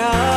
God.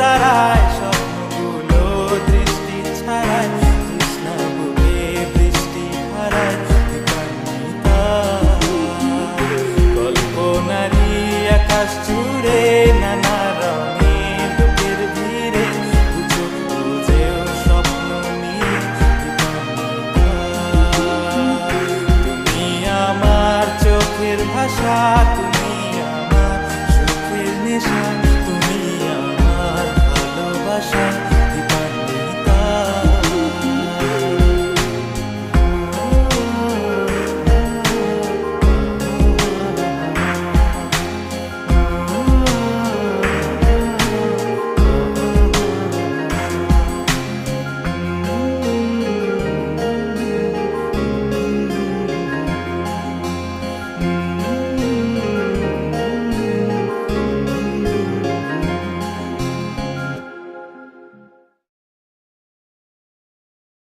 তারায় স্বপ্নগুলো দৃষ্টি ছাড়ায়, কৃষ্ণা বৃষ্টি কল্পনারি আকাশ নানা রঙে লোকের ভিড়ে স্বপ্ন নিয়ে তুমি আমার চোখের ভাষা, তুমি আমার